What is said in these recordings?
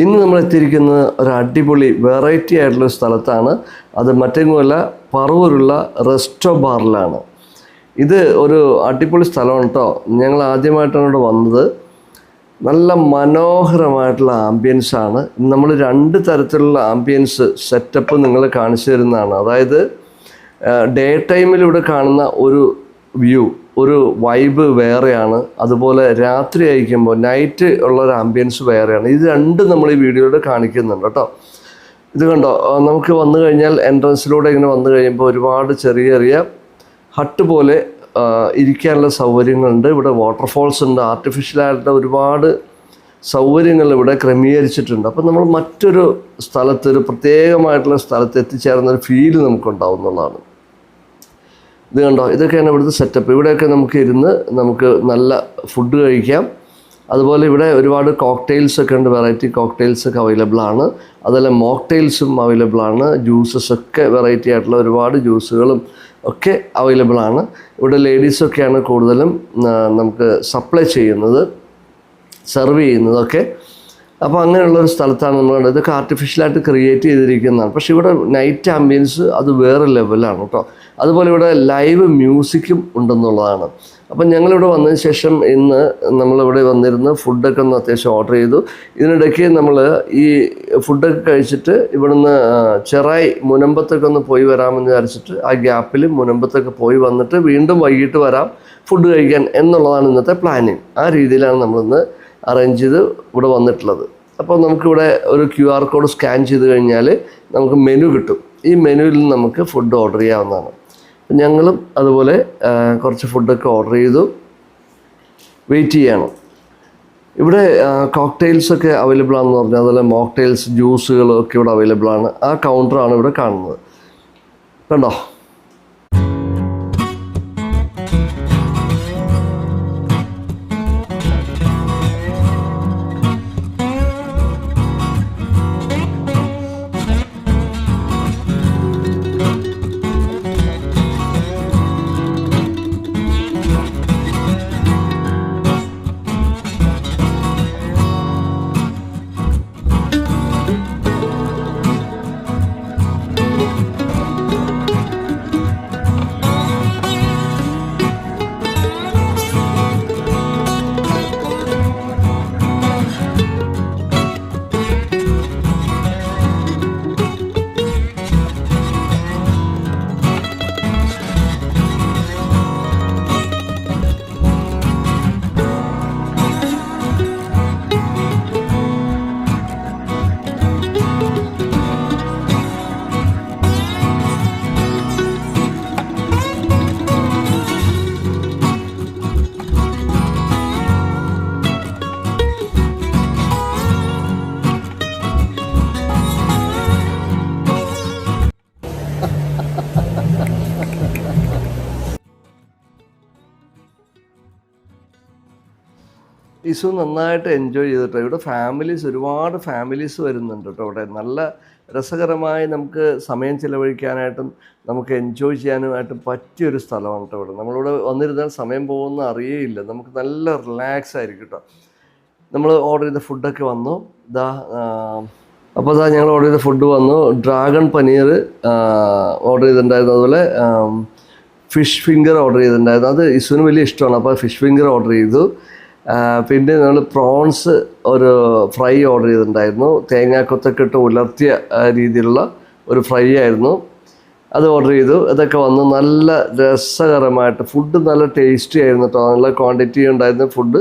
ഇന്ന് നമ്മൾ എത്തിയിരിക്കുന്നത് ഒരു അടിപൊളി വെറൈറ്റി ആയിട്ടുള്ള സ്ഥലത്താണ്. അത് മറ്റെങ്ങുമല്ല പറവൂരുള്ള റെസ്റ്റോ ബാറിലാണ് ഇത് ഒരു അടിപൊളി സ്ഥലമാണ് കേട്ടോ ഞങ്ങൾ ആദ്യമായിട്ടാണ് ഇവിടെ വന്നത്. നല്ല മനോഹരമായിട്ടുള്ള ആംബിയൻസാണ് നമ്മൾ രണ്ട് തരത്തിലുള്ള ആംബിയൻസ് സെറ്റപ്പ് നിങ്ങൾ കാണിച്ചു തരുന്നതാണ്. അതായത് ഡേ ടൈമിൽ കാണുന്ന ഒരു വ്യൂ ഒരു വൈബ് വേറെയാണ്. അതുപോലെ രാത്രി അയക്കുമ്പോൾ നൈറ്റ് ഉള്ള ഒരു ആംബിയൻസ് വേറെയാണ്. ഇത് രണ്ടും നമ്മൾ ഈ വീഡിയോയിൽ കാണിക്കുന്നുണ്ട് കേട്ടോ. ഇത് കണ്ടോ? നമുക്ക് വന്നു കഴിഞ്ഞാൽ എൻട്രൻസിലൂടെ ഇങ്ങനെ വന്നു കഴിയുമ്പോൾ ഒരുപാട് ചെറിയ ചെറിയ ഹട്ട് പോലെ ഇരിക്കാനുള്ള സൗകര്യങ്ങളുണ്ട്. ഇവിടെ വാട്ടർഫോൾസ് ഉണ്ട്. ആർട്ടിഫിഷ്യലായിട്ടുള്ള ഒരുപാട് സൗകര്യങ്ങൾ ഇവിടെ ക്രമീകരിച്ചിട്ടുണ്ട്. അപ്പം നമ്മൾ മറ്റൊരു സ്ഥലത്ത് ഒരു പ്രത്യേകമായിട്ടുള്ള സ്ഥലത്ത് എത്തിച്ചേർന്ന ഒരു ഫീൽ നമുക്കുണ്ടാവും എന്നുള്ളതാണ് ഇത് കണ്ടോ? ഇതൊക്കെയാണ് ഇവിടുത്തെ സെറ്റപ്പ് ഇവിടെയൊക്കെ നമുക്ക് ഇരുന്ന് നമുക്ക് നല്ല ഫുഡ് കഴിക്കാം. അതുപോലെ ഇവിടെ ഒരുപാട് കോക്ടെയിൽസ് ഒക്കെ ഉണ്ട്. വെറൈറ്റി കോക്ടെയിൽസ് ഒക്കെ അവൈലബിൾ ആണ്. അതുപോലെ മോക്ടെയിൽസും അവൈലബിൾ ആണ്. ജ്യൂസസ് ഒക്കെ വെറൈറ്റി ആയിട്ടുള്ള ഒരുപാട് ജ്യൂസുകളും ഒക്കെ അവൈലബിൾ ആണ്. ഇവിടെ ലേഡീസൊക്കെയാണ് കൂടുതലും നമുക്ക് സപ്ലൈ ചെയ്യുന്നത് സെർവ് ചെയ്യുന്നതൊക്കെ. അപ്പോൾ അങ്ങനെയുള്ള ഒരു സ്ഥലത്താണ് നമ്മൾ കണ്ടത്. ഇതൊക്കെ ആർട്ടിഫിഷ്യലായിട്ട് ക്രിയേറ്റ് ചെയ്തിരിക്കുന്നതാണ്. പക്ഷേ ഇവിടെ നൈറ്റ് ആംബിയൻസ് അത് വേറെ ലെവലാണ് കേട്ടോ. അതുപോലെ ഇവിടെ ലൈവ് മ്യൂസിക്കും ഉണ്ടെന്നുള്ളതാണ്. അപ്പം ഞങ്ങളിവിടെ വന്നതിന് ശേഷം ഇന്ന് നമ്മളിവിടെ വന്നിരുന്ന് ഫുഡൊക്കെ ഒന്ന് അത്യാവശ്യം ഓർഡർ ചെയ്തു. ഇതിനിടയ്ക്ക് നമ്മൾ ഈ ഫുഡൊക്കെ കഴിച്ചിട്ട് ഇവിടുന്ന് ചെറായി മുനമ്പത്തൊക്കെ ഒന്ന് പോയി വരാമെന്ന് വിചാരിച്ചിട്ട് ആ ഗ്യാപ്പിൽ മുനമ്പത്തൊക്കെ പോയി വന്നിട്ട് വീണ്ടും വൈകിട്ട് വരാം ഫുഡ് കഴിക്കാൻ എന്നുള്ളതാണ് ഇന്നത്തെ പ്ലാനിങ് ആ രീതിയിലാണ് നമ്മളിന്ന് അറേഞ്ച് ചെയ്ത് ഇവിടെ വന്നിട്ടുള്ളത്. അപ്പോൾ നമുക്കിവിടെ ഒരു ക്യു ആർ കോഡ് സ്കാൻ ചെയ്ത് കഴിഞ്ഞാൽ നമുക്ക് മെനു കിട്ടും. ഈ മെനുവിൽ നിന്ന് നമുക്ക് ഫുഡ് ഓർഡർ ചെയ്യാവുന്നതാണ്. ഞങ്ങളും അതുപോലെ കുറച്ച് ഫുഡൊക്കെ ഓർഡർ ചെയ്തു. വെയിറ്റ് ചെയ്യണം. ഇവിടെ കോക്ടെയിൽസൊക്കെ അവൈലബിൾ ആണെന്ന് പറഞ്ഞാൽ അതുപോലെ മോക്ടെയിൽസ് ജ്യൂസുകളൊക്കെ ഇവിടെ അവൈലബിൾ ആണ്. ആ കൗണ്ടറാണ് ഇവിടെ കാണുന്നത്. കണ്ടോ? ഇസു നന്നായിട്ട് എൻജോയ് ചെയ്തിട്ടോ ഇവിടെ ഫാമിലീസ് ഒരുപാട് ഫാമിലീസ് വരുന്നുണ്ട് കേട്ടോ ഇവിടെ നല്ല രസകരമായി നമുക്ക് സമയം ചിലവഴിക്കാനായിട്ടും നമുക്ക് എൻജോയ് ചെയ്യാനുമായിട്ടും പറ്റിയൊരു സ്ഥലമാണ് കേട്ടോ ഇവിടെ. നമ്മളിവിടെ വന്നിരുന്നാൽ സമയം പോകുന്ന അറിയേയില്ല. നമുക്ക് നല്ല റിലാക്സ് ആയിരിക്കും കേട്ടോ. നമ്മൾ ഓർഡർ ചെയ്ത ഫുഡൊക്കെ വന്നു. ഇതാ അപ്പോൾ ഇതാ ഞങ്ങൾ ഓർഡർ ചെയ്ത ഫുഡ് വന്നു. ഡ്രാഗൺ പനീർ ഓർഡർ ചെയ്തിട്ടുണ്ടായിരുന്നു. അതുപോലെ ഫിഷ് ഫിംഗർ ഓർഡർ ചെയ്തിട്ടുണ്ടായിരുന്നു. അത് ഇസുവിന് വലിയ ഇഷ്ടമാണ്. അപ്പോൾ ഫിഷ് ഫിംഗർ ഓർഡർ ചെയ്തു. പിന്നെ നമ്മൾ പ്രോൺസ് ഒരു ഫ്രൈ ഓർഡർ ചെയ്തിട്ടുണ്ടായിരുന്നു. തേങ്ങാക്കൊത്തൊക്കെ ഇട്ട് ഉലർത്തിയ രീതിയിലുള്ള ഒരു ഫ്രൈ ആയിരുന്നു. അത് ഓർഡർ ചെയ്തു. ഇതൊക്കെ വന്ന് നല്ല രസകരമായിട്ട് ഫുഡ് നല്ല ടേസ്റ്റി ആയിരുന്നു കേട്ടോ നല്ല ക്വാണ്ടിറ്റി ഉണ്ടായിരുന്ന ഫുഡ്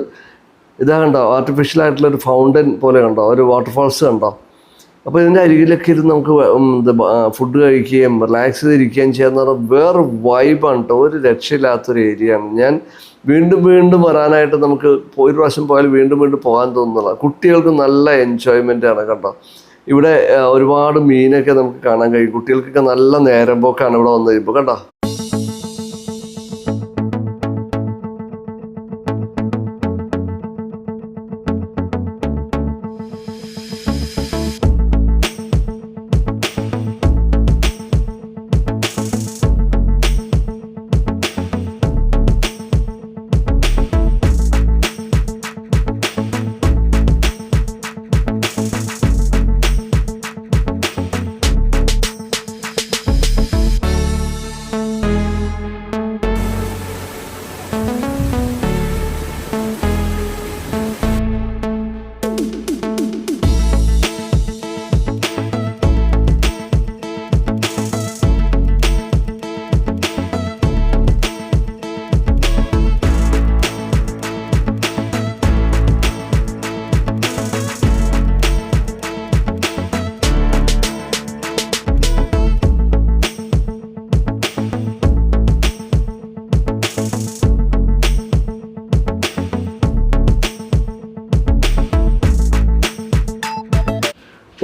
ഇതാ കണ്ടോ ആർട്ടിഫിഷ്യൽ ആയിട്ടുള്ള ഒരു ഫൗണ്ടൻ പോലെ കണ്ടോ ഒരു വാട്ടർഫാൾസ് കണ്ടോ? അപ്പോൾ ഇതിന്റെ അരികിലൊക്കെ ഇരുന്ന് നമുക്ക് ഫുഡ് കഴിക്കുകയും റിലാക്സ് ചെയ്തിരിക്കുകയും ചെയ്യാന്ന് പറഞ്ഞാൽ വേറെ വൈബാണ് കേട്ടോ ഒരു രക്ഷയില്ലാത്തൊരു ഏരിയയാണ് ഞാൻ വീണ്ടും വീണ്ടും വരാനായിട്ട് നമുക്ക് ഒരു പ്രാവശ്യം പോയാൽ വീണ്ടും വീണ്ടും പോകാൻ തോന്നുന്നില്ല കുട്ടികൾക്ക് നല്ല എൻജോയ്മെന്റ് ആണ് കേട്ടോ ഇവിടെ ഒരുപാട് മീനൊക്കെ നമുക്ക് കാണാൻ കഴിയും. കുട്ടികൾക്കൊക്കെ നല്ല നേരം പോക്കാണ് ഇവിടെ വന്നു കഴിയുമ്പോൾ കേട്ടോ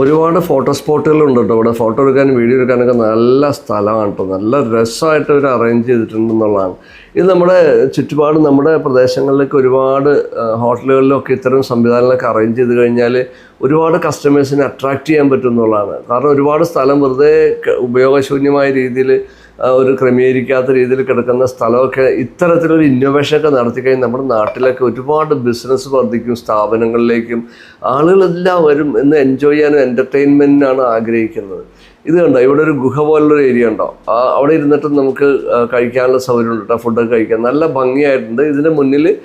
ഒരുപാട് ഫോട്ടോ സ്പോട്ടുകളുണ്ട് കേട്ടോ ഇവിടെ ഫോട്ടോ എടുക്കാനും വീഡിയോ എടുക്കാനൊക്കെ നല്ല സ്ഥലമാണ് കേട്ടോ നല്ല രസമായിട്ട് അവർ അറേഞ്ച് ചെയ്തിട്ടുണ്ടെന്നുള്ളതാണ്. ഇത് നമ്മുടെ ചുറ്റുപാട് നമ്മുടെ പ്രദേശങ്ങളിലേക്ക് ഒരുപാട് ഹോട്ടലുകളിലൊക്കെ ഇത്തരം സംവിധാനങ്ങളൊക്കെ അറേഞ്ച് ചെയ്ത് കഴിഞ്ഞാൽ ഒരുപാട് കസ്റ്റമേഴ്സിനെ അട്രാക്റ്റ് ചെയ്യാൻ പറ്റും എന്നുള്ളതാണ്. കാരണം ഒരുപാട് സ്ഥലം വെറുതെ ഉപയോഗശൂന്യമായ രീതിയിൽ ഒരു ക്രമീകരിക്കാത്ത രീതിയിൽ കിടക്കുന്ന സ്ഥലമൊക്കെ ഇത്തരത്തിലൊരു ഇന്നോവേഷനൊക്കെ നടത്തി കഴിഞ്ഞാൽ നമ്മുടെ നാട്ടിലൊക്കെ ഒരുപാട് ബിസിനസ് വർദ്ധിക്കും സ്ഥാപനങ്ങളിലേക്കും ആളുകളെല്ലാം വരും എന്ന് എൻജോയ് ചെയ്യാനും എന്റർടൈൻമെന്റിനാണ് ആഗ്രഹിക്കുന്നത്. ഇത് കണ്ടോ? ഇവിടെ ഒരു ഗുഹ പോലുള്ളൊരു ഏരിയ ഉണ്ടോ? അവിടെ ഇരുന്നിട്ട് നമുക്ക് കഴിക്കാനുള്ള സൗകര്യം ഉണ്ട് കേട്ടോ ഫുഡൊക്കെ കഴിക്കാൻ. നല്ല ഭംഗിയായിട്ടുണ്ട്. ഇതിന് മുന്നിൽ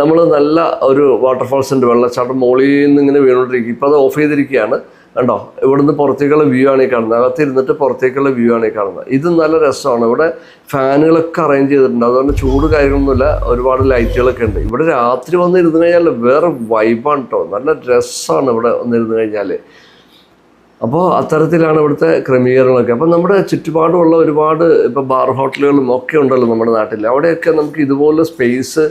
നമ്മൾ നല്ല ഒരു വാട്ടർഫാൾസ് ഉണ്ട്. വെള്ളച്ചാട്ടം മുകളിൽ നിന്ന് ഇങ്ങനെ വീണുകൊണ്ടിരിക്കും. ഇപ്പോൾ അത് ഓഫ് ചെയ്തിരിക്കുകയാണ്. കണ്ടോ? ഇവിടുന്ന് പുറത്തേക്കുള്ള വ്യൂ ആണ് ഈ കാണുന്നത്. അകത്തിരുന്നിട്ട് പുറത്തേക്കുള്ള വ്യൂ ആണ് ഈ കാണുന്നത്. ഇത് നല്ല രസമാണ്. ഇവിടെ ഫാനുകളൊക്കെ അറേഞ്ച് ചെയ്തിട്ടുണ്ട്. അതുകൊണ്ട് ചൂട് കാര്യങ്ങളൊന്നുമില്ല. ഒരുപാട് ലൈറ്റുകളൊക്കെ ഉണ്ട്. ഇവിടെ രാത്രി വന്ന് ഇരുന്ന് കഴിഞ്ഞാൽ വേറെ വൈബാണ് കേട്ടോ നല്ല രസമാണ് ഇവിടെ വന്നിരുന്ന് കഴിഞ്ഞാൽ അപ്പോൾ അത്തരത്തിലാണ് ഇവിടുത്തെ ക്രമീകരണങ്ങളൊക്കെ. അപ്പം നമ്മുടെ ചുറ്റുപാടുമുള്ള ഒരുപാട് ഇപ്പോൾ ബാർ ഹോട്ടലുകളും ഒക്കെ ഉണ്ടല്ലോ നമ്മുടെ നാട്ടിൽ അവിടെയൊക്കെ നമുക്ക് ഇതുപോലെ സ്പേസ്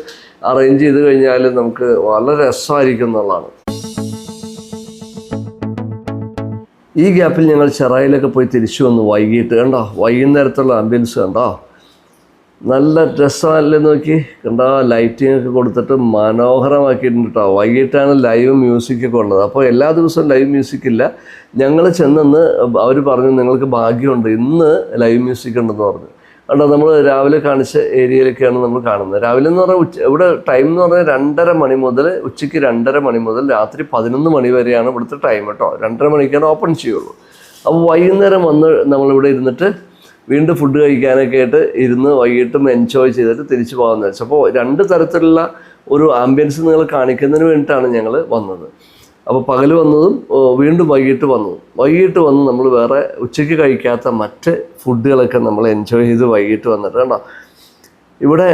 അറേഞ്ച് ചെയ്ത് കഴിഞ്ഞാൽ നമുക്ക് വളരെ രസമായിരിക്കും എന്നുള്ളതാണ്. ഈ ഗ്യാപ്പിൽ ഞങ്ങൾ ചെറായിലൊക്കെ പോയി തിരിച്ചു വന്നു. വൈകിട്ട് കണ്ടോ? വൈകുന്നേരത്തുള്ള ആംബിയൻസ് കണ്ടോ? നല്ല രസമല്ലേ നോക്കി. കണ്ടോ? ലൈറ്റിംഗ് ഒക്കെ കൊടുത്തിട്ട് മനോഹരമാക്കിയിട്ടുണ്ട് കേട്ടോ വൈകിട്ടാണ് ലൈവ് മ്യൂസിക് ഒക്കെ ഉള്ളത്. അപ്പോൾ എല്ലാ ദിവസവും ലൈവ് മ്യൂസിക് ഇല്ല. ഞങ്ങൾ ചെന്നെന്ന് അവർ പറഞ്ഞു നിങ്ങൾക്ക് ഭാഗ്യമുണ്ട്. ഇന്ന് ലൈവ് മ്യൂസിക് ഉണ്ടെന്ന് പറഞ്ഞു. കണ്ടോ നമ്മൾ രാവിലെ കാണിച്ച ഏരിയയിലൊക്കെയാണ് നമ്മൾ കാണുന്നത്. രാവിലെ എന്ന് പറഞ്ഞാൽ ഉച്ച ഇവിടെ ടൈം എന്ന് പറഞ്ഞാൽ രണ്ടര മണി മുതൽ ഉച്ചയ്ക്ക് രണ്ടര മണി മുതൽ രാത്രി പതിനൊന്ന് മണി വരെയാണ് ഇവിടുത്തെ ടൈം കേട്ടോ. രണ്ടര മണിക്കാണ് ഓപ്പൺ ചെയ്യുള്ളൂ. അപ്പോൾ വൈകുന്നേരം വന്ന് നമ്മളിവിടെ ഇരുന്നിട്ട് വീണ്ടും ഫുഡ് കഴിക്കാനൊക്കെ ആയിട്ട് ഇരുന്ന് വൈകിട്ടും എൻജോയ് ചെയ്തിട്ട് തിരിച്ചു പോകാമെന്ന് വെച്ചു. അപ്പോൾ രണ്ട് തരത്തിലുള്ള ഒരു ആംബിയൻസ് നിങ്ങൾ കാണിക്കുന്നതിന് വേണ്ടിയിട്ടാണ് ഞങ്ങൾ വന്നത്. അപ്പോൾ പകൽ വന്നതും വീണ്ടും വൈകിട്ട് വന്നതും വൈകിട്ട് വന്ന് നമ്മൾ വേറെ ഉച്ചയ്ക്ക് കഴിക്കാത്ത മറ്റ് ഫുഡുകളൊക്കെ നമ്മൾ എൻജോയ് ചെയ്ത് വൈകിട്ട് വന്നിട്ട് കണ്ടോ? ഇവിടെ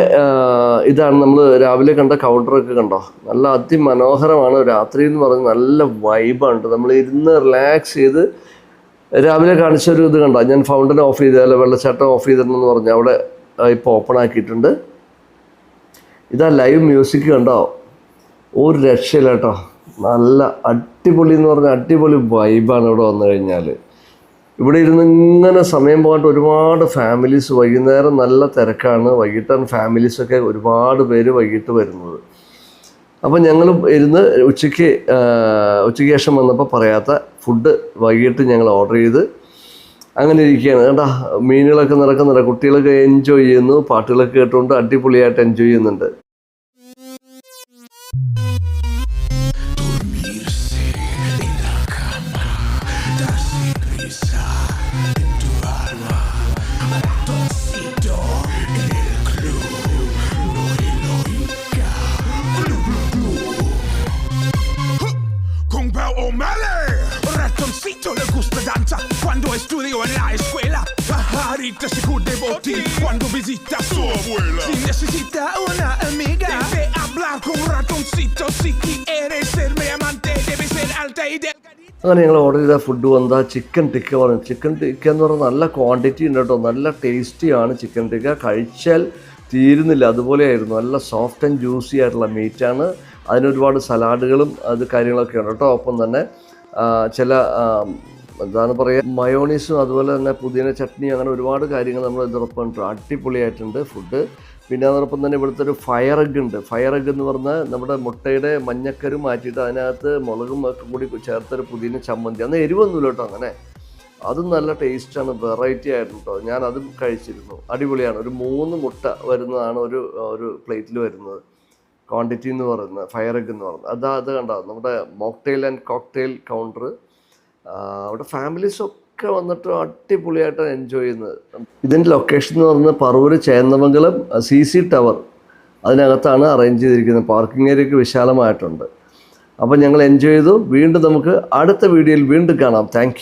ഇതാണ് നമ്മൾ രാവിലെ കണ്ട കൗണ്ടറൊക്കെ കണ്ടോ? നല്ല അതിമനോഹരമാണ്. രാത്രി എന്ന് പറഞ്ഞ് നല്ല വൈബാണ് നമ്മൾ ഇരുന്ന് റിലാക്സ് ചെയ്ത് രാവിലെ കാണിച്ച ഒരു ഇത് കണ്ടോ? ഞാൻ ഫൗണ്ടൻ ഓഫ് ചെയ്ത് അല്ലെ വെള്ളച്ചാട്ടം ഓഫ് ചെയ്തിട്ടുണ്ടെന്ന് പറഞ്ഞു. അവിടെ ഇപ്പോൾ ഓപ്പൺ ആക്കിയിട്ടുണ്ട്. ഇതാ ലൈവ് മ്യൂസിക് കണ്ടോ? ഒരു രക്ഷയില്ല കേട്ടോ നല്ല അടിപൊളി എന്ന് പറഞ്ഞാൽ അടിപൊളി വൈബാണ് ഇവിടെ വന്നു കഴിഞ്ഞാൽ ഇവിടെ ഇരുന്ന് ഇങ്ങനെ സമയം പോകാണ്ട് ഒരുപാട് ഫാമിലീസ് വൈകുന്നേരം നല്ല തിരക്കാണ്. വൈകിട്ടാണ് ഫാമിലീസൊക്കെ ഒരുപാട് പേര് വൈകിട്ട് വരുന്നത്. അപ്പം ഞങ്ങൾ ഇരുന്ന് ഉച്ചയ്ക്ക് ഉച്ചയ്ക്ക് ശേഷം വന്നപ്പോൾ പറയാത്ത ഫുഡ് വൈകിട്ട് ഞങ്ങൾ ഓർഡർ ചെയ്ത് അങ്ങനെ ഇരിക്കുകയാണ്. കേട്ടാ മീനുകളൊക്കെ നടക്കുന്നുണ്ട്. കുട്ടികളൊക്കെ എൻജോയ് ചെയ്യുന്നു. പാട്ടുകളൊക്കെ കേട്ടുകൊണ്ട് അടിപൊളിയായിട്ട് എൻജോയ് ചെയ്യുന്നുണ്ട്. Ratoncito le gusta danza Cuando estudió en la escuela Pajarita se de botín Cuando visita a su abuela Si necesita una amiga Debe hablar con ratoncito Si quiere ser mi amante Debe ser alta y de അങ്ങനെ ഞങ്ങൾ order ചെയ്ത food വന്നാൽ chicken tikka പറഞ്ഞു chicken tikka എന്ന് പറഞ്ഞാൽ നല്ല quantity ഉണ്ട് കേട്ടോ നല്ല ടേസ്റ്റിയാണ് ചിക്കൻ ടിക്ക കഴിച്ചാൽ തീരുന്നില്ല അതുപോലെയായിരുന്നു നല്ല സോഫ്റ്റ് ആൻഡ് ജ്യൂസി ആയിട്ടുള്ള മീറ്റാണ് അതിനൊരുപാട് സലാഡുകളും അത് കാര്യങ്ങളൊക്കെ ഉണ്ട് കേട്ടോ ഒപ്പം തന്നെ ചില എന്താണ് പറയുക മയോണീസും അതുപോലെ തന്നെ പുതിന ചട്നി അങ്ങനെ ഒരുപാട് കാര്യങ്ങൾ നമ്മൾ ഇതിനൊപ്പം അടിപൊളിയായിട്ടുണ്ട് ഫുഡ്. പിന്നെ അതോടൊപ്പം തന്നെ ഇവിടുത്തെ ഒരു ഫയർ എഗ് ഉണ്ട്. ഫയർ എഗ് എന്ന് പറഞ്ഞാൽ നമ്മുടെ മുട്ടയുടെ മഞ്ഞക്കരു മാറ്റിയിട്ട് അതിനകത്ത് മുളകും ഒക്കെ കൂടി ചേർത്തൊരു പുതിന ചമ്മന്തി. അന്ന് എരിവൊന്നുമില്ല കേട്ടോ അങ്ങനെ. അതും നല്ല ടേസ്റ്റാണ് വെറൈറ്റി ആയിരുന്നു കേട്ടോ. ഞാൻ അതും കഴിച്ചിരുന്നു. അടിപൊളിയാണ്. ഒരു മൂന്ന് മുട്ട വരുന്നതാണ് ഒരു ഒരു പ്ലേറ്റിൽ വരുന്നത്. ക്വാണ്ടിറ്റി എന്ന് പറയുന്ന ഫയർ എഗ് എന്ന് പറയുന്നത് അത് അത് കണ്ടോ നമ്മുടെ മോക്ടെയിൽ ആൻഡ് കോക്ടെയിൽ കൗണ്ടർ അവിടെ ഫാമിലീസ് ഒക്കെ വന്നിട്ട് അടിപൊളിയായിട്ട് എൻജോയ് ചെയ്യുന്നത്. ഇതിന്റെ ലൊക്കേഷൻ എന്ന് പറയുന്നത് Paravur Chennamangalam C C tower അതിനകത്താണ് അറേഞ്ച് ചെയ്തിരിക്കുന്നത്. പാർക്കിംഗ് ഏരിയയൊക്കെ വിശാലമായിട്ടുണ്ട്. അപ്പോൾ ഞങ്ങൾ എൻജോയ് ചെയ്തു. വീണ്ടും നമുക്ക് അടുത്ത വീഡിയോയിൽ വീണ്ടും കാണാം. താങ്ക്